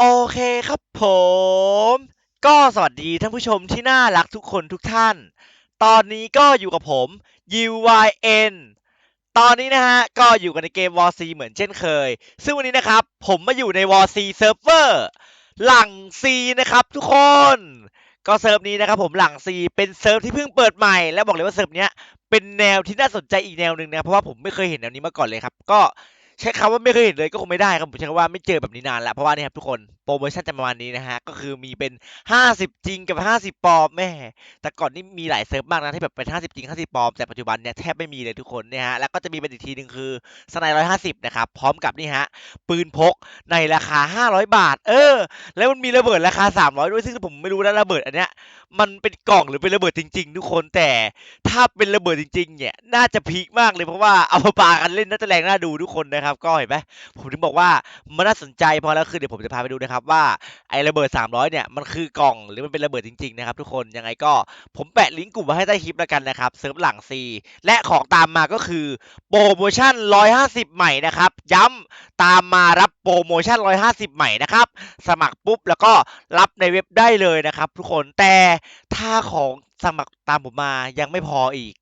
โอเคครับผม ก็สวัสดีท่านผู้ชมที่น่ารักทุกคนทุกท่าน ตอนนี้ก็อยู่กับผม UYN ตอนนี้นะฮะ ก็อยู่กันในเกม War C เหมือนเช่นเคย ซึ่งวันนี้นะครับ ผมมาอยู่ใน War C Server หลัง C นะครับทุกคน ก็เซิร์ฟนี้นะครับผมหลัง C เป็นเซิร์ฟที่เพิ่งเปิดใหม่ และบอกเลยว่าเซิร์ฟเนี้ยเป็นแนวที่น่าสนใจอีกแนวหนึ่งนะเพราะว่าผมไม่เคยเห็นแนวนี้มาก่อนเลยครับ ก็ ใช้คำว่าไม่เคยเห็นเลยก็คงไม่ได้ครับผมใช้คำว่าไม่เจอแบบนี้นานละเพราะว่านี่ครับทุกคน โปรโมชั่นจะประมาณนี้นะฮะ ก็คือมีเป็น 50 จริงกับ 50 ปลอมแม่ แต่ก่อนนี่มีหลายเซิร์ฟมากนะที่แบบเป็น 50 จริง 50 ปลอม แต่ปัจจุบันเนี่ยแทบไม่มีเลยทุกคนเนี่ยฮะ แล้วก็จะมีเป็นอีกทีหนึ่งคือสไนร้อยห้าสิบนะครับ พร้อมกับนี่ฮะ ปืนพกในราคา 500 บาท เออ แล้วมันมีระเบิดราคา 300 ด้วย ซึ่งผมไม่รู้นะระเบิดอันเนี้ย มันเป็นกล่องหรือเป็นระเบิดจริง ๆ ทุกคน แต่ถ้าเป็นระเบิดจริงๆ เนี่ย น่าจะพีคมากเลยเพราะว่าเอามาปากันเล่นน่าจะแรงน่าดูทุกคนนะครับ ก็เห็นไหมผมถึงบอกว่ามันน่าสนใจพอแล้วคือเดี๋ยวผมจะพาไปดูนะครับว่าไอ้ระเบิด 300 เนี่ยมันคือกล่องหรือมันเป็นระเบิดจริงๆนะครับทุกคนยังไงก็ผมแปะลิงก์กลุ่มไว้ให้ใต้คลิปแล้วกันนะครับเซิร์ฟหลังซีและของตามมาก็คือโปรโมชั่น 150 ใหม่นะครับย้ำตามมารับโปรโมชั่น 150 ใหม่นะครับสมัครปุ๊บแล้วก็รับในเว็บได้เลยนะครับทุกคนแต่ถ้าของสมัครตามผมมายังไม่พออีก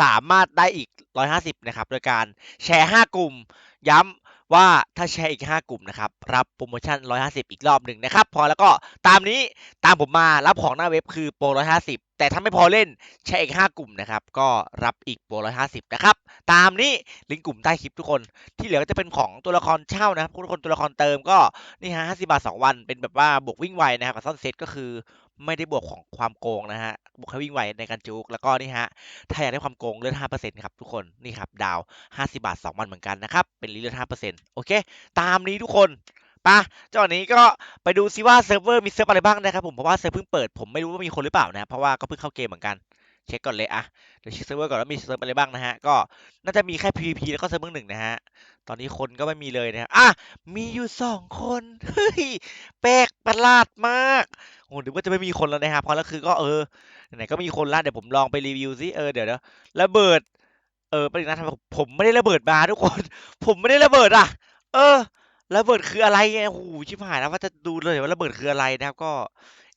สามารถได้อีก 150 นะครับ โดยการแชร์ 5 กลุ่ม ย้ำ ว่าถ้าแชร์อีก 5 กลุ่มนะครับ รับโปรโมชั่น 150 อีกรอบหนึ่งนะครับ พอแล้วก็ตามนี้ตามผมมารับของหน้าเว็บคือโปร 150 แต่ถ้าไม่พอเล่นแชร์อีก 5 กลุ่มนะครับ ก็รับอีกโปร 150 นะครับ ตามนี้ลิงก์กลุ่มใต้คลิปทุกคน ที่เหลือก็จะเป็นของตัวละครเช่านะครับทุกคนตัวละครเติมก็นี่ฮะ50 บาท 2 วัน เป็นแบบว่าบวกวิ่งไวนะครับกับซ่อนเซตก็คือ ไม่ได้บวกของความโกงนะฮะบวกแค่วิ่งไวในการจุกแล้วก็นี่ฮะถ้าอยากได้ความโกงเลือด5%ครับทุกคนนี่ครับดาว 50 บาท 2 วันเหมือนกันนะครับเป็นเลือด5%โอเค ตามนี้ทุกคนปะเจ้าอันนี้ก็ไปดูซิว่าเซิร์ฟเวอร์มีเซิร์ฟอะไรบ้างนะครับผมเพราะว่าเซิร์ฟเพิ่งเปิดผมไม่รู้ว่ามีคนหรือเปล่านะเพราะว่าก็เพิ่งเข้าเกมเหมือนกัน เช็คก่อนเลยอะเดี๋ยวเช็คเซิร์ฟเวอร์ก่อนว่ามีเซิร์ฟอะไรบ้างนะฮะ ก็น่าจะมีแค่ PVP แล้วก็เซิร์ฟเวอร์หนึ่งนะฮะ ตอนนี้คนก็ไม่มีเลยนะครับอะมีอยู่สองคนเฮ้ยแปลกประหลาดมากโอ้หรือว่าจะไม่มีคนแล้วนะครับเพราะแล้วคือก็เออไหนๆก็มีคนละเดี๋ยวผมลองไปรีวิวซิเออเดี๋ยวเดี๋ยวระเบิด เออประเด็นนะทำไมผมไม่ได้ระเบิดมาทุกคน ผมไม่ได้ระเบิดอะ เออระเบิดคืออะไรไงโอ้โหชิบหายแล้วว่าจะดูเลยว่าระเบิดคืออะไรนะครับ ก็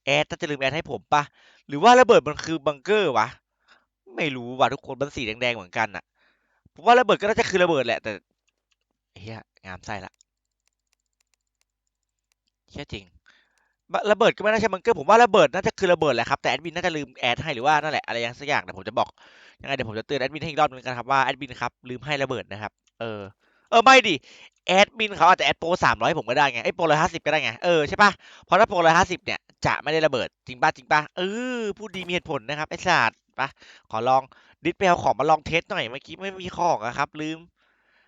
แอดถ้าจะลืมแอดให้ผมปะ หรือว่าระเบิดมันคือบังเกอร์วะ ไม่รู้ว่ะทุกคนมันสีแดงๆเหมือนกันอะผมว่าระเบิดก็น่าจะคือระเบิดแหละ แต่เฮียงามไส้ละเฮียจริงระเบิดก็ไม่น่าใช่บังเกอร์ผมว่าระเบิดน่าจะคือระเบิดแหละครับแต่แอดมินน่าจะลืมแอดให้หรือว่านั่นแหละอะไรอย่างสักอย่างเดี๋ยวผมจะบอกยังไงเดี๋ยวผมจะเตือนแอดมินให้อีกรอบนึงกันครับว่าแอดมินครับลืมให้ระเบิดนะครับ เออ เออไม่ดิแอดมินเขาอาจจะแอดโปรสามร้อยผมก็ได้ไงไอ้โปรร้อยห้าสิบก็ได้ไงเออใช่ปะเพราะถ้าโปรร้อยห้าสิบเนี่ยจะไม่ได้ระเบิดจริงปะจริงปะเออพูดดีมีเหตุผลนะครับไอ้ศาสตร์ปะขอลองดิสไปเอาของมาลองเทสหน่อยเมื่อกี้ไม่มีของอะครับลืม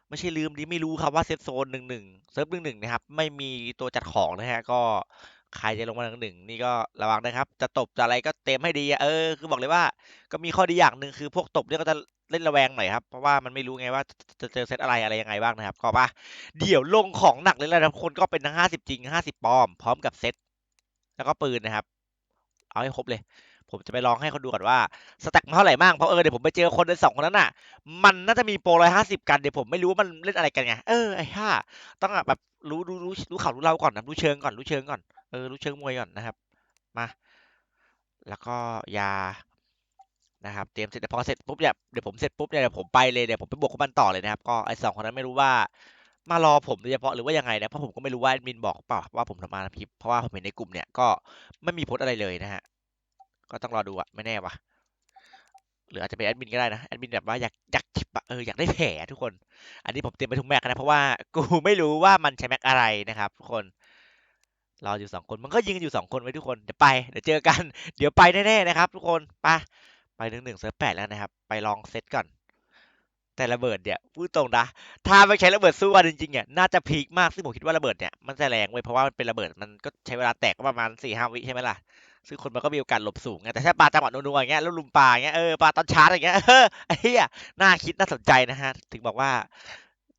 ไม่ใช่ลืมดิไม่รู้ครับว่าเซฟโซนหนึ่งหนึ่งเซิร์ฟหนึ่งหนึ่งนะครับไม่มีตัวจัดของนะฮะก็ใครจะลงมาหนึ่งหนึ่งนี่ก็ระวังนะครับ จะตบจะอะไรก็เต็มให้ดีเออ คือบอกเลยว่า ก็มีข้อดีอย่างหนึ่งคือพวกตบเนี่ยก็จะ เล่นระแวงหน่อยครับ เพราะว่ามันไม่รู้ไงว่าจะเจอเซตอะไรอะไรยังไงบ้างนะครับ ก็ป่ะเดี๋ยวลงของหนักเลยแล้วทุกคนก็เป็นทั้งห้าสิบจริงห้าสิบปลอม พร้อมกับเซตแล้วก็ปืนนะครับ เอาให้ครบเลย ผมจะไปลองให้เขาดูก่อนว่าสแต็กมันเท่าไหร่บ้างเพราะเออเดี๋ยวผมไปเจอคนในสองคนนั้นน่ะ มันน่าจะมีโปรร้อยห้าสิบกันเดี๋ยวผมไม่รู้ว่ามันเล่นอะไรกันไงเออไอ้ห่าต้องแบบรู้รู้รู้รู้ข่าวรู้เราก่อนนะรู้เชิงก่อนรู้เชิงก่อนเออรู้เชิงมวยก่อนนะครับ มา แล้วก็ยา นะครับเตรียมเสร็จแต่พอเสร็จปุ๊บเนี่ยเดี๋ยวผมเสร็จปุ๊บเนี่ยเดี๋ยวผมไปเลยเดี๋ยวผมไปบวกกับมันต่อเลยนะครับก็ไอ้สองคนนั้นไม่รู้ว่ามารอผมโดยเฉพาะหรือว่ายังไงนะเพราะผมก็ไม่รู้ว่าแอดมินบอกเปล่าว่าผมทำมาพิบเพราะว่าผมเห็นในกลุ่มเนี่ยก็ไม่มีโพสต์อะไรเลยนะฮะก็ต้องรอดูอะไม่แน่วะหรืออาจจะเป็นแอดมินก็ได้นะแอดมินแบบว่าอยากอยากจิบเอออยากได้แผลทุกคน อันนี้ผมเตรียมไปทุกแม็กนะเพราะว่ากูไม่รู้ว่ามันใช้แม็กอะไรนะครับทุกคนรออยู่สองคนมันก็ยิงกันอยู่สองคนไว้ทุกคนเดี๋ยวไปเดี๋ยวเจอกัน เดี๋ยวไปแน่ๆนะครับ ทุกคนไป ไปหนึ่งหนึ่งเซิร์ฟแปดแล้วนะครับ ไปลองเซตก่อน แต่ระเบิดเนี่ยพูดตรงนะถ้าไม่ใช้ระเบิดสู้กันจริงๆเนี่ยน่าจะพีคมากซึ่งผมคิดว่าระเบิดเนี่ยมันจะแรงเว้ยเพราะว่ามันเป็นระเบิดมันก็ใช้เวลาแตกก็ประมาณสี่ห้าวิใช่ไหมล่ะซึ่งคนมันก็มีโอกาสหลบสูงไงแต่ถ้าปลาจังหวะนัวๆอย่างเงี้ยแล้วลุมปลาอย่างเงี้ยเออปลาตอนชาร์จอย่างเงี้ยเออไอ้เหี้ยน่าคิดน่าสนใจนะฮะถึงบอกว่า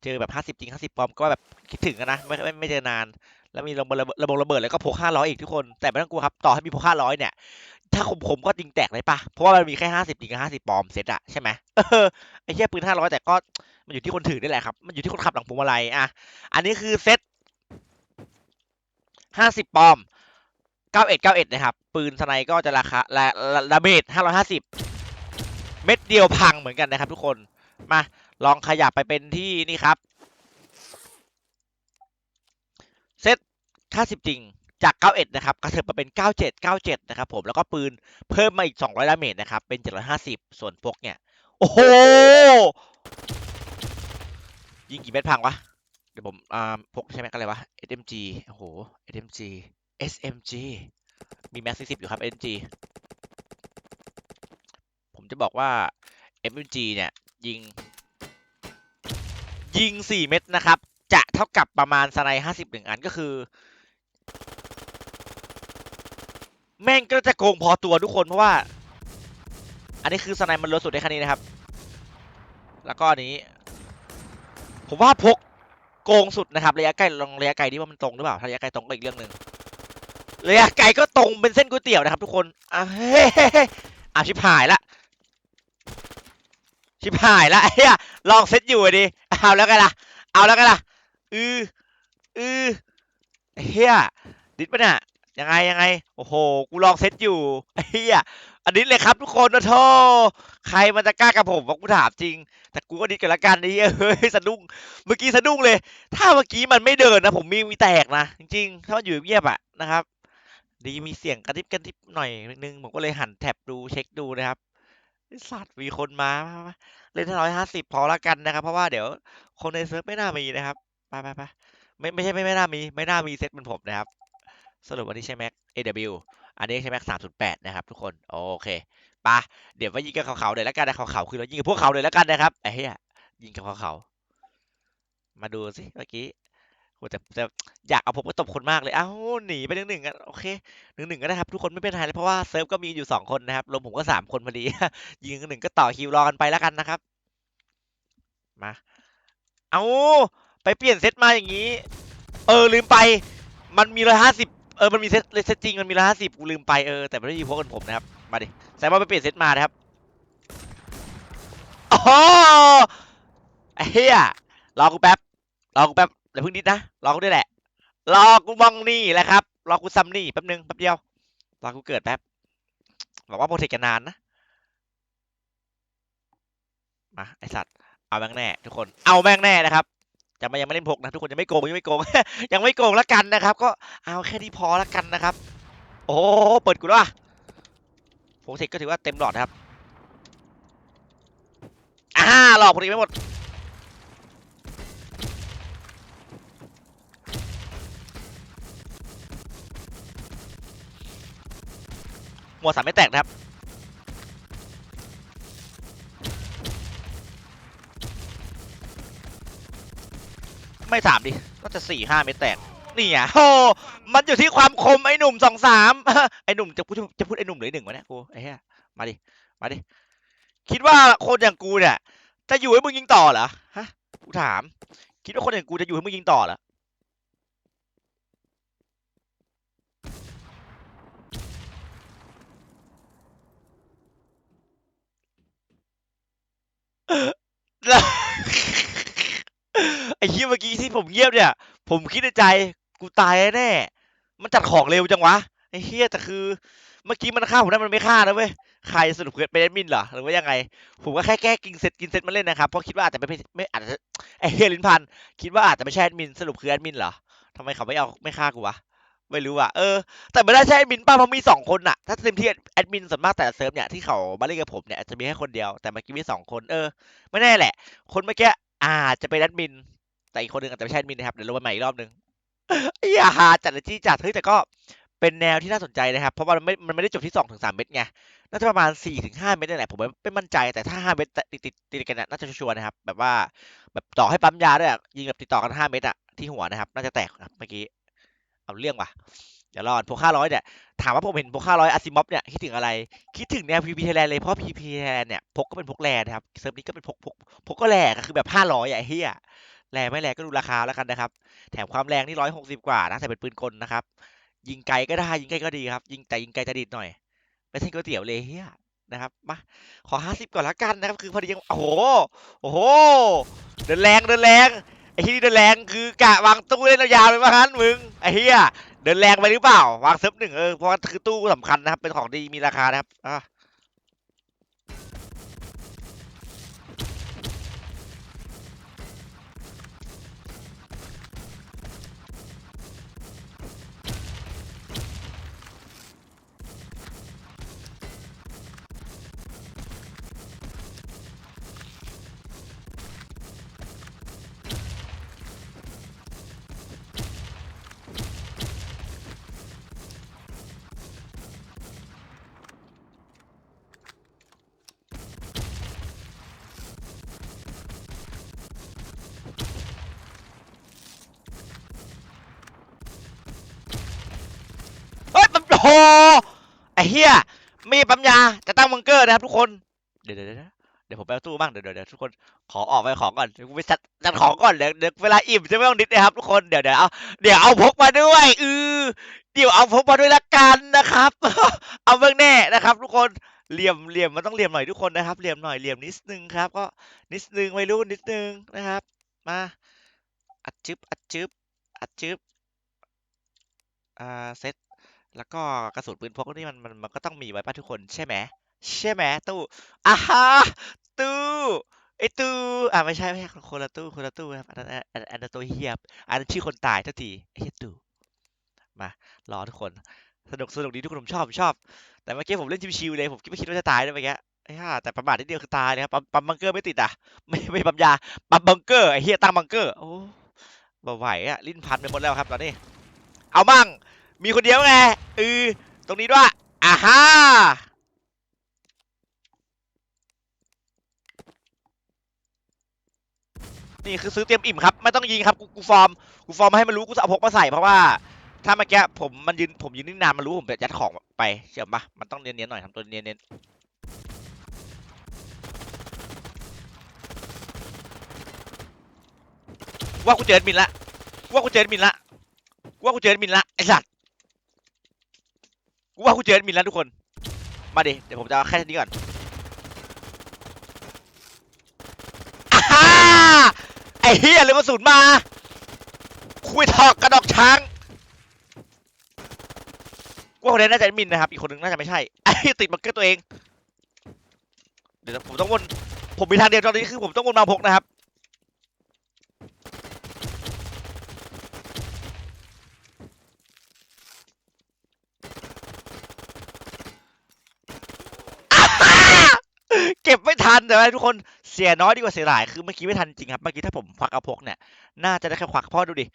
เจอแบบห้าสิบจริงห้าสิบปลอมก็แบบคิดถึงนะไม่ไม่ไม่เจอนานแล้วมีระเบิดระเบิดระเบิดระเบิดแล้วก็พกห้าร้อยอีกทุกคนแต่ไม่ต้องกลัวครับต่อให้มีพกห้าร้อยเนี่ย ถ้าคมผมก็จริงแตกเลยปะเพราะว่ามันมีแค่ห้าสิบจริงกับห้าสิบปลอมเซตอะใช่ไหมเออไอ้เหี้ยปืนห้าร้อยแต่ก็มันอยู่ที่คนถือนี่แหละครับ มันอยู่ที่คนขับหลังพวงมาลัยอะอันนี้คือเซตห้าสิบปอมเก้าเอ็ดเก้าเอ็ดนะครับ ปืนสไนก็จะราคาละละเมตห้าร้อยห้าสิบเม็ดเดียวพังเหมือนกันนะครับ ทุกคนมา ลองขยับไปเป็นที่นี่ครับ เซตค่าสิบจริง จาก 91 นะครับกระเถิบมาเป็น 97 97 นะครับผม แล้วก็ปืนเพิ่มมาอีก 200ดาเมจนะครับ เป็น 750 ส่วนพกเนี่ย โอ้โห ยิงกี่เม็ดพังวะ เดี๋ยวผมอ่าพกใช่ไหมกันอะไรวะ SMG โอ้โห SMG SMG มีแม็กซิสิบอยู่ครับ SMG ผมจะบอกว่า SMG เนี่ย ยิง ยิง 4 เม็ดนะครับ จะเท่ากับประมาณสไนห้าสิบหนึ่งอันก็คือ แม่งก็จะโกงพอตัวทุกคนเพราะว่า อันนี้คือสไนมันลดสุดในคันนี้นะครับ แล้วก็อันนี้ ผมว่าพกโกงสุดนะครับระยะไกลลองระยะไกลดิว่ามันตรงหรือเปล่าถ้าระยะไกลตรงก็อีกเรื่องหนึ่งระยะไกลก็ตรงเป็นเส้นก๋วยเตี๋ยวนะครับทุกคนอะเฮ้ยอะชิบหายละชิบหายละเฮียลองเซตอยู่ดิเอาแล้วกันล่ะ เอาแล้วกันล่ะอืออือเฮียดิดปะเนี่ย ยังไงยังไง โอ้โห กูลองเซตอยู่เฮียอันนี้เลยครับทุกคนนะโทใครมันจะกล้ากับผมวะกูถามจริง แต่กูก็ดิดกันละกันนี่เฮ้ยสะดุ้งเมื่อกี้สะดุ้งเลย ถ้าเมื่อกี้มันไม่เดินนะผมมีมีแตกนะจริงๆถ้ามันอยู่เงียบอะนะครับ ดีมีเสียงกระดิบกระดิบหน่อยนึงผมก็เลยหันแท็บดูเช็คดูนะครับสัตว์มีคนมาเล่นร้อยห้าสิบพอละกันนะครับ เพราะว่าเดี๋ยวคนในเซิร์ฟไม่น่ามีนะครับไปไปไปไม่ไม่ใช่ไม่ไม่น่ามี ไม่น่ามีเซตเหมือนผมนะครับ สรุปวันนี้ใช้ Mac AW อันนี้ใช้ Mac 308 นะครับทุกคนโอเคปะเดี๋ยวมายิงกับเขาๆเลยแล้วกันนะเขาๆคือเรายิงกับพวกเขาเลยแล้วกันนะครับไอ้เหี้ยยิงกับเขาๆมาดูสิเมื่อกี้โหแต่แต่อยากเอาผมไปตบคนมากเลย เอ้าหนีไปหนึ่งหนึ่งกันโอเคหนึ่งหนึ่งก็ได้ครับทุกคนไม่เป็นไรเลยเพราะว่าเซิร์ฟก็มีอยู่สองคนนะครับรวมผมก็สามคนพอดียิงหนึ่งก็ต่อคิวรอกันไปแล้วกันนะครับ มา เอาไปเปลี่ยนเซตมาอย่างนี้ เออลืมไป มันมีร้อยห้าสิบ ออมันมีเซตเซตจริงมันมีร้อยห้าสิบกูลืมไปเออแต่ไม่ได้อยู่พวกกันผมนะครับ มาดิแซมว่าไปเปลี่ยนเซตมานะครับโอ้ไอ้เฮียรอกูแป๊บรอกูแป๊บเดี๋ยวเพิ่งดิดนะรอกูด้วยแหละรอกูมองนี่แหละครับรอกูซัมนี่แป๊บนึงแป๊บเดียวรอกูเกิดแป๊บบอกว่าโปรเทคกันนานนะมาไอสัตว์เอาแม่งแน่ทุกคนเอาแม่งแน่นะครับ จะมายังไม่เล่นพกนะทุกคนยังไม่โกงยังไม่โกง ยังไม่โกงแล้วกันนะครับ ก็เอาแค่นี้พอแล้วกันนะครับ โอ้เปิดกูแล้วอะโฟเทคก็ถือว่าเต็มหลอดครับอ่าหลอกพอดีไม่หมดหัวสามไม่แตกนะครับ ไม่สามดิก็จะสี่ห้าเม็ดแตกนี่อะโอ้มันอยู่ที่ความคมไอ้หนุ่มสองสามไอ้หนุ่มจะพูดจะพูดไอ้หนุ่มหรือหนึ่งวะเนี่ยกูไอ้เหี้ยมาดิมาดิคิดว่าคนอย่างกูเนี่ย จะอยู่ให้มึงยิงต่อเหรอฮะกูถาม คิดว่าคนอย่างกูจะอยู่ให้มึงยิงต่อเหรอ แล้ว ไอ้ เมื่อกี้ที่ผมเงียบเนี่ย ผมคิดในใจกูตายแน่ มันจัดของเร็วจังวะไอ้เหี้ยแต่คือ เมื่อกี้มันฆ่าผมได้มันไม่ฆ่านะเว้ยใครสรุปคือเป็นแอดมินเหรอหรือว่ายังไง ผมก็แค่แก้กินเซตกินเซตมาเล่นนะครับเพราะคิดว่าอาจจะไม่ไม่อาจจะไอเฮียลินพันคิดว่าอาจจะไม่ใช่แอดมินสรุปคือแอดมินเหรอทำไมเขาไม่เอาไม่ฆ่ากูวะไม่รู้อะเออแต่ไม่ได้ใช่แอดมินป้าเพราะมีสองคนน่ะ ถ้าเต็มที่แอดมินส่วนมากแต่เซิร์ฟเนี่ยที่เขามาเล่นกับผมเนี่ยอาจจะมีแค่คนเดียวแต่เมื่อกี้มีสองคนเออ ไม่แน่แหละ คนเมื่อกี้อาจจะเป็นแอดมิน แต่อีกคนหนึ่งอาจจะไม่ใช่มินนะครับเดี๋ยวลงมาใหม่อีกรอบหนึ่งอย่าหาจัดจี้จัดเฮ้ยแต่ก็เป็นแนวที่น่าสนใจนะครับ เพราะว่ามันไม่ มันไม่ได้จบที่สองถึงสามเม็ดไง น่าจะประมาณสี่ถึงห้าเม็ดนี่แหละ ผมไม่มั่นใจ แต่ถ้าห้าเม็ดติดติดติดกันน่าจะชัวร์นะครับ แบบว่า แบบต่อให้ปั๊มยาด้วยยิงแบบติดต่อกันห้าเม็ดอะที่หัวนะครับ น่าจะแตกนะครับเมื่อกี้ เอาเรื่องว่ะเดี๋ยวรอดพวกห้าร้อยเนี่ย ถามว่าผมเห็นพวกห้าร้อยอาซิมอฟเนี่ยคิดถึงอะไร คิดถึงแนวพีพีไทยแลนด์เลย เพราะพีพีไทยแลนด์เนี่ยพกก็เป็นพกแรนะครับ เซิร์ฟนี้ก็เป็นพกพกพกก็แรก็คือแบบห้าร้อยอะเฮีย แรงไม่แรงก็ดูราคาแล้วกันนะครับ แถมความแรงนี่ร้อยหกสิบกว่านะแต่เป็นปืนกลนะครับ ยิงไกลก็ได้ยิงใกลก็ดีครับ ยิงแต่ยิงไกลจะดีดหน่อย ไม่ใช่ก๋วยเตี๋ยวเลยเฮียนะครับมาขอห้าสิบก่อนละกันนะครับ คือพอดียังโอ้โหโอ้โหเดินแรงเดินแรงไอ้ที่นี่เดินแรงคือกะวางตู้เล่นยาวๆเลยว่างั้นมึงไอ้เฮียเดินแรงไปหรือเปล่าวางเซิร์ฟหนึ่งเออเพราะว่าคือตู้สำคัญนะครับ เป็นของดีมีราคานะครับอะ โอ้โหไอ้เหี้ยไม่มีปั๊มยาจะตั้งบังเกอร์นะครับทุกคนเดี๋ยวเดี๋ยวเดี๋ยวเดี๋ยวผมไปเอาตู้บ้างเดี๋ยวเดี๋ยวทุกคนขอออกไปของก่อนกูไปจัดจัดของก่อนเดี๋ยวเดี๋ยวเวลาอิ่มจะไม่ต้องนิดนะครับทุกคนเดี๋ยวเดี๋ยวเอาเดี๋ยวเอาพกมาด้วยเออเดี๋ยวเอาพกมาด้วยละกันนะครับ เอาเบื้องแน่นะครับ ทุกคนเหลี่ยมเหลี่ยมมันต้องเหลี่ยมหน่อยทุกคนนะครับเหลี่ยมหน่อยเหลี่ยมนิดนึงครับ ก็นิดนึงไม่รู้นิดนึงนะครับ มาอัดจึ๊บอัดจึ๊บอัดจึ๊บอ่าเซต แล้วก็กระสุนปืนพกนี่มันมันมันก็ต้องมีไว้ป่ะทุกคนใช่ไหมใช่ไหมตู้อ่าฮะตู้ไอตู้อ่าไม่ใช่ไม่ใช่คนละตู้คนละตู้ครับอันนั้นอันอันนั้นตัวเฮียบอันนั้นชื่อคนตายท่าทีไอเฮียตู้มารอทุกคนสนุกสนุกดีทุกคนผมชอบผมชอบ แต่เมื่อกี้ผมเล่นชิวๆเลยผมคิดไม่คิดว่าจะตายด้วยเมื่อกี้ไอ้ห่าแต่ประมาทนิดเดียวคือตายเลยครับปั๊มปั๊มบังเกอร์ไม่ติดอะไม่ไม่ปั๊มยาปั๊มบังเกอร์ไอ้เฮียตั้งบังเกอร์โอ้บ่ไหวอะลิ้นพันไปหมดแล้วครับตอนนี้เอามั่ง มีคนเดียวไงเออตรงนี้ด้วยอ่าฮ่านี่คือซื้อเตรียมอิ่มครับไม่ต้องยิงครับกูกูฟอร์มกูฟอร์มมาให้มันรู้กูจะเอาพกมาใส่เพราะว่า ถ้าเมื่อกี้ผมมันยืนผมยืนนิ่งนานมันรู้ผมไปยัดของไปเชื่อปะมันต้องเนียนๆหน่อยทำตัวเนียนๆว่ากูเจอแอดมินละว่ากูเจอแอดมินละว่ากูเจอแอดมินละไอสัตว์ กูว่ากูเจอแอดมินและทุกคน มาดิเดี๋ยวผมจะเอาแค่นี้ก่อนอไอ้เฮียเลยมาสูนมา คุยถอกกระดอกช้างกูว่าคนนี้น่าจะแอดมินนะครับ อีกคนนึงน่าจะไม่ใช่ ไอ้ติดบังเกอร์ตัวเอง เดี๋ยวผมต้องวน ผมมีทางเดียวตอนนี้คือผมต้องวนมาพกนะครับ เก็บไม่ ทันแต่ว่าทุกคนเสียน้อยดีกว่าเสียหลายคือเมื่อกี้ไม่ทันจริงครับเมื่อกี้ถ้าผมควักเอาพกเนี่ยน่าจะได้แค่ควักเพราะดูดิ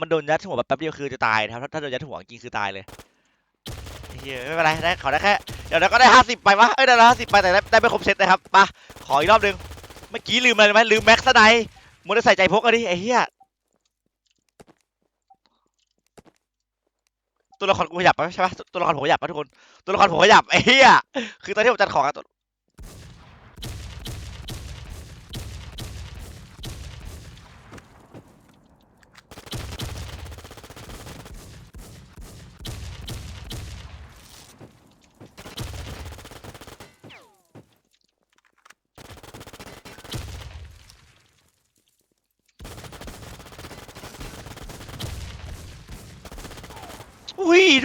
มันโดนยัดหัวแบบแป๊บเดียวคือจะตายนะครับถ้าโดนยัดหัวจริงคือตายเลยเฮ้ยไม่เป็นไรได้ขอได้แค่เดี๋ยวเราก็ได้ห้าสิบไปวะเอ้ยได้ห้าสิบไปแต่ได้ได้ไม่ครบเซตนะครับมาขออีกรอบหนึงเมื่อกี้ลืมอะไรไหมลืมแม็กซ์ไนมัวแต่ใส่ใจพกอะดิไอ้เหี้ยตัวละครกูขยับปะใช่ปะตัวละครผมขยับปะทุกคนตัวละครผมขยับไอ้เหี้ยคือตอนที่ผมจัดของอะ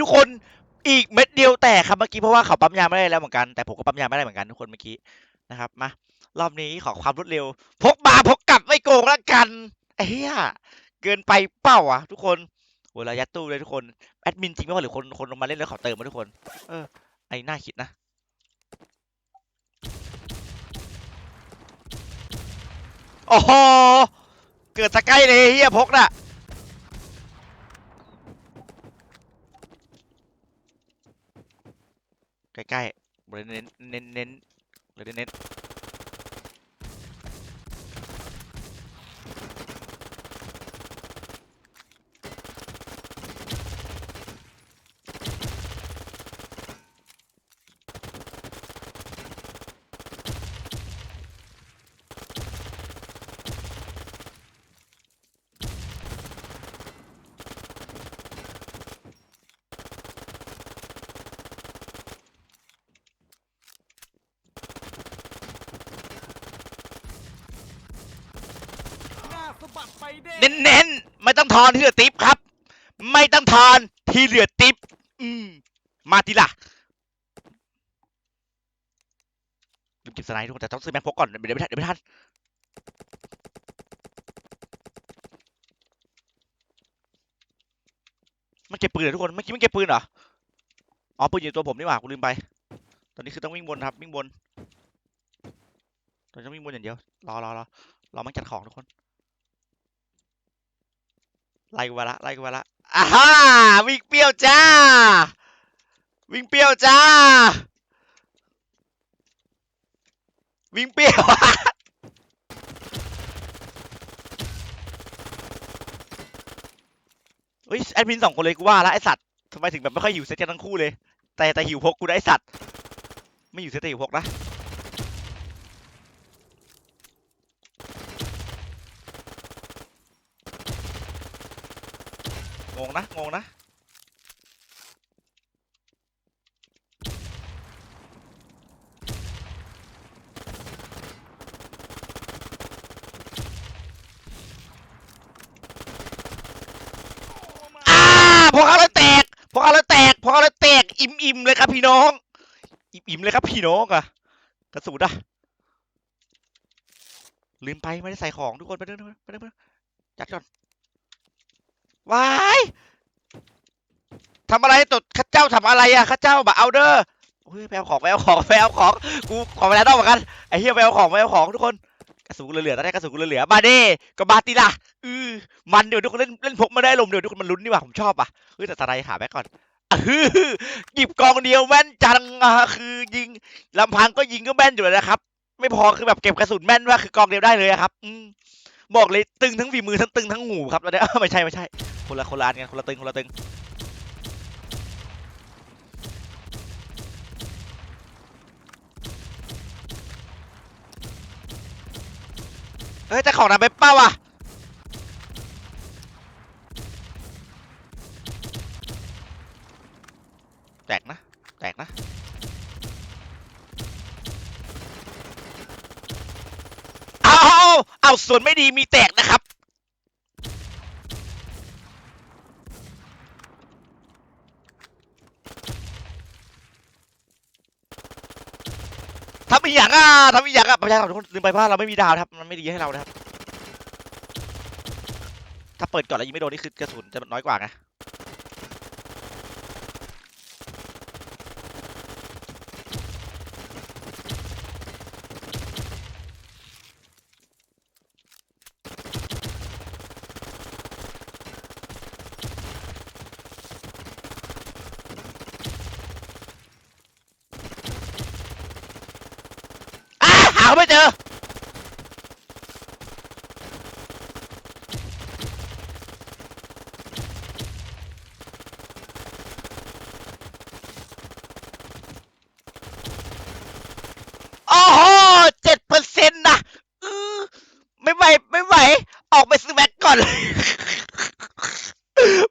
ทุกคนอีกเม็ดเดียวแตกครับเมื่อกี้เพราะว่าเขาปั๊มยาไม่ได้แล้วเหมือนกันแต่ผมก็ปั๊มยาไม่ได้เหมือนกันทุกคนเมื่อกี้นะครับมารอบนี้ขอความรวดเร็ว พกมาพกกลับไม่โกงแล้วกันเหี้ยเกินไปเป้าอะ ทุกคนโหเรายัดตู้เลยทุกคนแอดมินจริงไหมหรือคนคนลงมาเล่นแล้วเขาเติมมาทุกคน เออไอ้น่าคิดนะโอ้โหเกิดสะใกล้เลยเฮียพกน่ะ ใกล้ๆเน้นเน้นเน้นเน้นเน้น เน้นๆ ไม่ต้องทอนที่เหลือติปครับ ไม่ต้องทอนที่เหลือติปอืมมาทีละลืมเก็บสไนด์ทุกคนแต่ต้องซื้อแม็กพกก่อนเดี๋ยวไม่ทันเดี๋ยวไม่ทันมันเก็บปืนเหรอทุกคนเมื่อกี้มันเก็บปืนเหรออ๋อปืนอยู่ตัวผมนี่หว่ากูลืมไป ตอนนี้คือต้องวิ่งบนครับวิ่งบนตอนนี้ต้องวิ่งบนอย่างเดียวรอรอรอรอมันจัดของทุกคน ไล่กูมาละไล่กูมาละอ่าฮ่าวิ่งเปรี้ยวจ้า วิ่งเปรี้ยวจ้า วิ่งเปรี้ยวเฮ้ยแอดมินสองคนเลยกูว่าละไอสัตว์ทำไมถึงแบบไม่ค่อยหิวเซตกันทั้งคู่เลย แต่แต่หิวพกกูได้ไอสัตว์ ไม่อยู่เซตแต่หิวพกนะ นะ งงนะ อ่าพอเขาแล้วแตก พอเขาแล้วแตก พอเขาแล้วแตก อิ่มอิ่มเลยครับพี่น้อง อิ่มอิ่มเลยครับพี่น้องอะกระสุนอะลืมไปไม่ได้ใส่ของทุกคนไปเรื่อยๆไปเรื่อยจัดก่อน วายทำอะไรตดข้าเจ้าทำอะไรอะข้าเจ้าบะเอาเด้อเฮ้ยไปเอาของไปเอาของไปเอาของกูขอเวลานอกเหมือนกันไอ้เหี้ยไปเอาของไปเอาของทุกคนกระสุนกูเหลือๆตอนนี้กระสุนกูเหลือๆมาดิก็มาตีละอือมันเดี๋ยวทุกคนเล่นเล่นพกมาได้ลมเดี๋ยวทุกคนมันลุ้นนี่หว่าผมชอบอะเฮ้ยแต่สไลด์หาแบ็กก่อนอะฮือหยิบกองเดียวแม่นจังอะคือยิงลำพังก็ยิงก็แม่นอยู่แล้วนะครับ ไม่พอคือแบบเก็บกระสุนแม่นว่าคือกองเดียวได้เลยอะครับ อืมบอกเลยตึงทั้งฝีมือทั้งตึงทั้งหูครับแล้วเนี่ยไม่ใช่ไม่ใช่ คนละคนละอันกันคนละตึงคนละตึงเฮ้ยแต่ของนำไปเป้าอะแตกนะ แตกนะเอาเอาเอาเอาส่วนไม่ดีมีแตกนะครับ ทำากอะทำอีกอย่างอะประชาชนทุกคนลืมไปว่าเราไม่มีดาวนะครับ มันไม่ดีให้เรานะครับ ถ้าเปิดก่อนแล้วยิงไม่โดนนี่คือกระสุนจะน้อยกว่าไง อ้าไม่เจอ โอ้โหเจ็ดเปอร์เซ็นต์นะไม่ไหว ไม่ไหว ออกไปซื้อแบ็กก่อน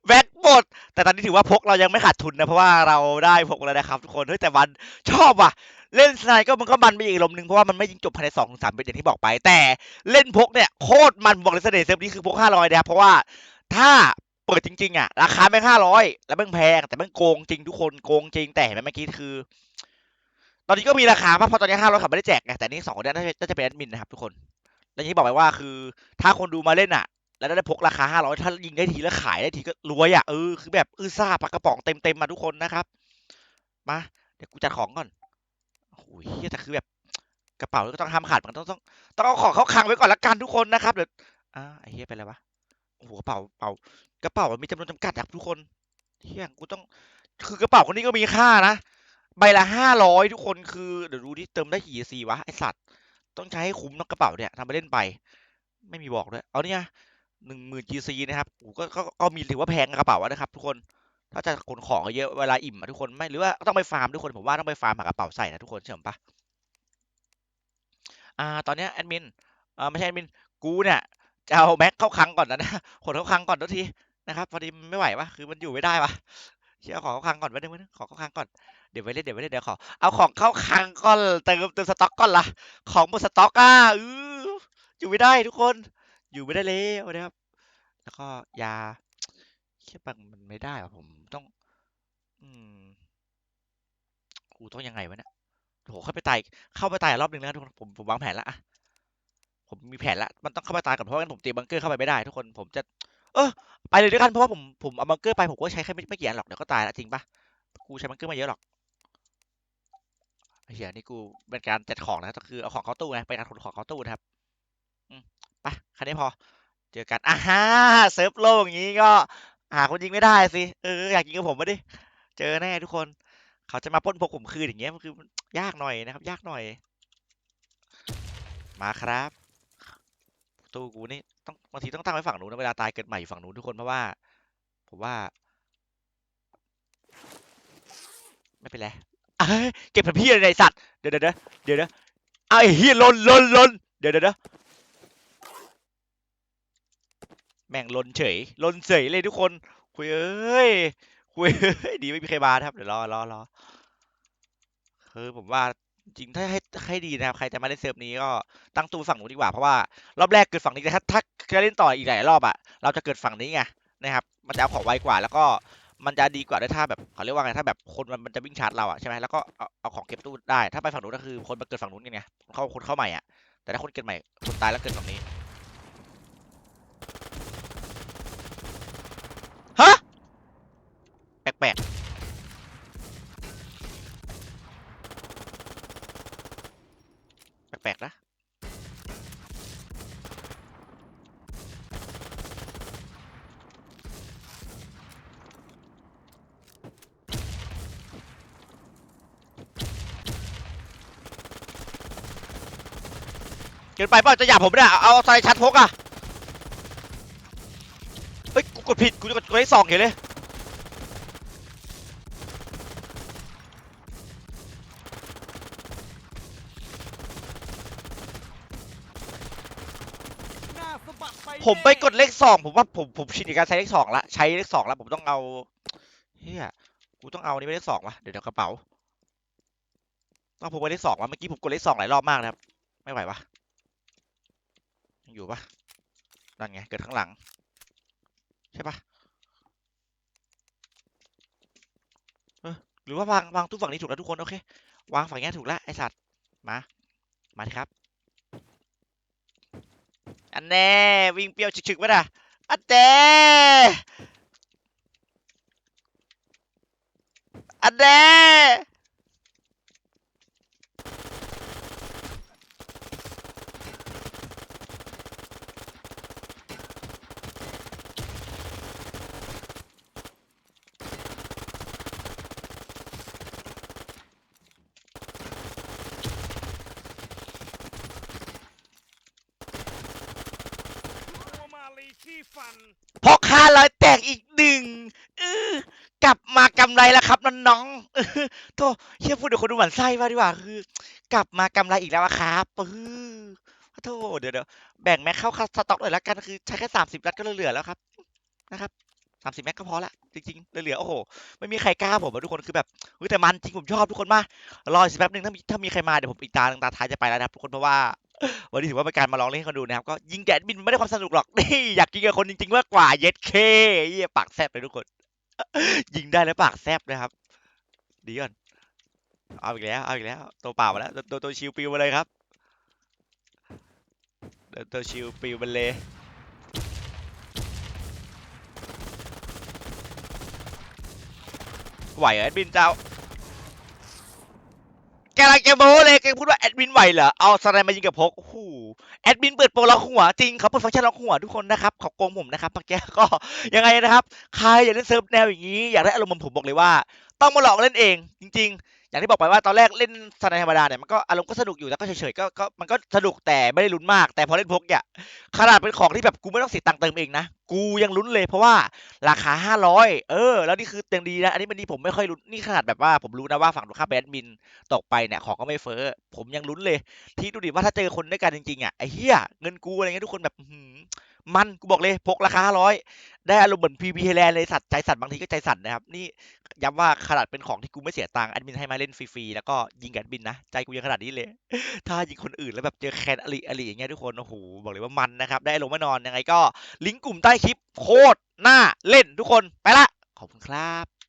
แบ็กหมด แต่ตอนนี้ถือว่าพกเรายังไม่ขาดทุนนะ เพราะว่าเราได้พกแล้วนะครับทุกคน เฮ้ย แต่มันชอบว่ะ เล่นสไนก็มันก็มันไปอีกลมหนึ่งเพราะว่ามันไม่ยิงจบภายในสองสามเป็นอย่างที่บอกไป แต่เล่นพกเนี่ยโคตรมันบอกเลยเสน่ห์เซิร์ฟนี้คือพกห้าร้อยนะครับเพราะว่าถ้าเปิดจริง ๆ อะ ราคาแม่งห้าร้อยแล้วแม่งแพง แต่แม่งโกงจริงทุกคนโกงจริงแต่เห็นไหมเมื่อกี้คือ ตอนนี้ก็มีราคาเพราะตอนนี้ห้าร้อยเขาไม่ได้แจกไงแต่นี่สองคนนี้น่าจะเป็นแอดมินนะครับทุกคนแล้วอย่างที่บอกไปว่าคือ ถ้าคนดูมาเล่นอะ แล้วได้พกราคาห้าร้อยถ้ายิงได้ทีแล้วขายได้ทีก็รวยอะเออคือแบบอื้อซ่าปากกระป๋องเต็มๆมาทุกคนนะครับมาเดี๋ยวกูจัดของก่อน อ้โหเฮียแต่คือแบบกระเป๋าก็ต้องห้ามขาดมันต้องต้องต้องเอาของเข้าคลังไว้ก่อนละกันทุกคนนะครับเดี๋ยวอ่าไอ้เฮียเป็นไรวะโอ้โหกระเป๋าเป๋ากระเป๋ามันมีจำนวนจำกัดครับทุกคนเฮียกูต้องคือกระเป๋าคนนี้ก็มีค่านะใบละห้าร้อยทุกคนคือเดี๋ยวดูที่เติมได้กี่ซีวะไอสัตว์ต้องใช้ให้คุ้มนอะกระเป๋าเนี่ยทำไปเล่นไป ไม่มีบอกด้วยเอาเนี่ยหนึ่งหมื่นจีซีนะครับก็ก็ก็มีถือว่าแพงกระเป๋าอะนะครับทุกคน ถ้าจะขนของเยอะเวลาอิ่มอะทุกคนไม่หรือว่าต้องไปฟาร์มทุกคนผมว่าต้องไปฟาร์มหากระเป๋าใส่นะทุกคนเชื่อผมปะอ่าตอนนี้แอดมินอ่าไม่ใช่แอดมินกูเนี่ยจะเอาแม็กเข้าคังก่อนนะนะขนเข้าคังก่อนทุกทีนะครับพอดีไม่ไหววะคือมันอยู่ไม่ได้วะเชื่อของเข้าคังก่อนไว้หนึ่งไว้หนึ่งขอเข้าคังก่อนเดี๋ยวไว้เล่นเดี๋ยวไว้เล่นเดี๋ยวขอเอาของเข้าคังก่อนเติมเติมสต็อกก่อนละของหมดสต็อกอะอืออยู่ไม่ได้ทุกคนอยู่ไม่ได้แล้วนะครับแล้วก็ยา เชี่ยปังมันไม่ได้ว่ะผมต้อง อืมกูต้องยังไงวะเนี่ยโหเข้าไปตายเข้าไปตายรอบหนึ่งแล้วทุกคนผมผมวางแผนละอะผมมีแผนละมันต้องเข้าไปตายก่อนเพราะงั้นผมตีบังเกอร์เข้าไปไม่ได้ ทุกคนผมจะ เออไปเลยด้วยกันเพราะว่าผมผมเอาบังเกอร์ไปผมก็ใช้แค่ไม่ไม่กี่อันหรอกเดี๋ยวก็ตายแล้วจริงปะกูใช้บังเกอร์มาเยอะหรอกเหี้ยนี่กูเป็นการจัดของนะก็คือเอาของเข้าตู้ไงเป็นการขนของเข้าตู้นะครับอืมไปแค่นี้พอ เจอกันอ่าฮะเซิร์ฟโลกอย่างนี้ก็ หาคนยิงไม่ได้สิเอออยากยิงกับผมมาดิเจอแน่ทุกคน เขาจะมาป้นพกผมคืนอย่างเงี้ยมันคือยากหน่อยนะครับ ยากหน่อย มาครับตู้กูนี่ต้องบางทีต้องตั้งไว้ฝั่งนู้นนะเวลาตายเกิดใหม่อยู่ฝั่งนู้นทุกคนเพราะว่าผมว่า ไม่เป็นไรเก็บผันพี่เลยไอ้สัตว์เดี๋ยวเดี๋ยวเดี๋ยวเดี๋ยวเดี๋ยวเอาไอ้เฮียลนลนลนเดี๋ยวเดี๋ยวเดี๋ยว แม่งลนเฉย ลนเฉยเลยทุกคนคุยเอ้ยคุยเอ้ยดีไม่มีใครมาครับเดี๋ยวรอรอรอคือผมว่าจริงถ้าให้ให้ดีนะครับ ใครจะมาเล่นเซิร์ฟนี้ก็ตั้งตู้ฝั่งนู้นดีกว่าเพราะว่ารอบแรกเกิดฝั่งนี้แต่ถ้าถ้าจะเล่นต่ออีกหลายรอบอะเราจะเกิดฝั่งนี้ไงนะครับ มันจะเอาของไวกว่า แล้วก็มันจะดีกว่าด้วยถ้าแบบเขาเรียกว่าไงถ้าแบบคนมันมันจะวิ่งชาร์จเราอะใช่ไหมแล้วก็เอาเอาของเก็บตู้ได้ถ้าไปฝั่งนู้นก็คือคนมาเกิดฝั่งนู้นไงเข้าคนเข้าใหม่อะแต่ถ้าคนเกิดใหม่คนตายแล้วเกิดฝั่งนี้ฮะแปลกๆ แปลกๆ นะเกินไปเปล่าจะหยาบผมเนี่ยเอาอาใส่ชัดพกอะ เฮ้ย กูกดผิด กูจะกดกดให้สองเห็นเลย ผมไปกดเลขสองผมว่าผมผมชินกับการใช้เลขสองละใช้เลขสองแล้วผมต้องเอาเฮียกูต้องเอานี่ไปเลขสองวะเดี๋ยวเดี๋ยวกระเป๋าต้องผมไปเลขสองวะเมื่อกี้ผมกดเลขสองหลายรอบมากนะครับ ไม่ไหวปะยังอยู่ปะนั่นไงเกิดข้างหลัง ใช่ปะเออหรือว่าวางวางตู้ฝั่งนี้ถูกแล้วทุกคนโอเควางฝั่งนี้ถูกแล้วไอสัตว์มามาครับ อันแน่ วิ่งเปรี้ยวฉึกๆไว้น่ะอันแน่อันแน่พอค่าร้อยแตกอีกหนึ่งเออกลับมากำ ไรแล้วครับน้องๆโธ่เฮียพูดเดี๋ยวคนดูหมันไส้มาดีกว่าคือ กลับมากำไรอีกแล้วอะครับเออโธ่เดี๋ยวเดี๋ยวแบ่งแม็กเข้าสต็อกเลยละกันคือใช้แค่สามสิบนัดก็เหลือแล้วครับ นะครับสามสิบแม็กก็พอละจริงๆเหลือๆโอ้โหไม่มีใครกล้าผมอะทุกคนคือแบบเฮ้ยแต่มันจริงผมชอบทุกคนมากรออีกสักแป๊บหนึงถ้ามีถ้ามีใครมาเดี๋ยวผมอีกตาหนึ่งตาท้ายจะไปแล้วนะครับทุกคนเพราะว่าวันนี้ถือว่าเป็นการมาลองเล่นให้คนดูนะครับก็ยิงแกนบินไม่ได้ความสนุกหรอกนี่อยากยิงกับคนจริงๆมากกว่าเย็ดเคเยี่ยปากแซบเลยทุกคน ยิงได้แล้วปากแซบนะครับ ดีก่อน เอาอีกแล้ว เอาอีกแล้ว ตัวเปล่ามาแล้ว ตัวตัวชิวปิวมาเลยครับ ตัวตัวชิวปิวมาเลยไหวเหรอแอดมินเจ้า แกำลังจะโม้เลยแกพูดว่าแอดมินไหวเหรอ เอาสไลด์มายิงกับพกโอ้โหแอดมินเปิดโปรล็อกหัวจริงเขาเปิดฟังก์ชันล็อกหัวทุกคนนะครับขอโกงผมนะครับพักแกก็ยังไงนะครับ ใครอยากเล่นเซิร์ฟแนวอย่างนี้ อยากได้อารมณ์เหมือนผมบอกเลยว่า ต้องมาลองเล่นเอง จริง ๆ อย่างที่บอกไปว่าตอนแรกเล่นสนด์ธรรมดาเนี่ยมันก็อารมณ์ก็สนุกอยู่แล้วก็เฉยๆก็ก็มันก็สนุกแต่ไม่ได้ลุ้นมาก แต่พอเล่นพกเนี่ยขนาดเป็นของที่แบบกูไม่ต้องเสียตังค์เติมเองนะกูยังลุ้นเลยเพราะว่าราคา500เออ แล้วนี่คือเต็มดีนะอันนี้มันดีผมไม่ค่อยลุ้นนี่ขนาดแบบว่าผมรู้นะว่าฝั่งตรงข้ามแอดมินตกไปเนี่ยของก็ไม่เฟ้อผมยังลุ้นเลย ที่ดูดิว่าถ้าเจอคนด้วยกันจริงๆอะไอ้เหี้ยเงินกูอะไรเงี้ยทุกคนแบบ มันกูบอกเลยพกราคาร้อยได้อารมณ์เหมือนพีพีไทยแลนด์เลยสัตว์ใจสัตว์บางทีก็ใจสัตว์นะครับ นี่ย้ำว่าขนาดเป็นของที่กูไม่เสียตังค์แอดมินให้มาเล่นฟรีๆแล้วก็ยิงกับแอดมินนะ ใจกูยังขนาดนี้เลย ถ้ายิงคนอื่นแล้วแบบเจอแคนอลิอลิอย่างเงี้ยทุกคนโอ้โหบอกเลยว่ามันนะครับ ได้อารมณ์แน่นอนยังไงก็ ลิงก์กลุ่มใต้คลิปโคตรน่าเล่นทุกคนไปละขอบคุณครับ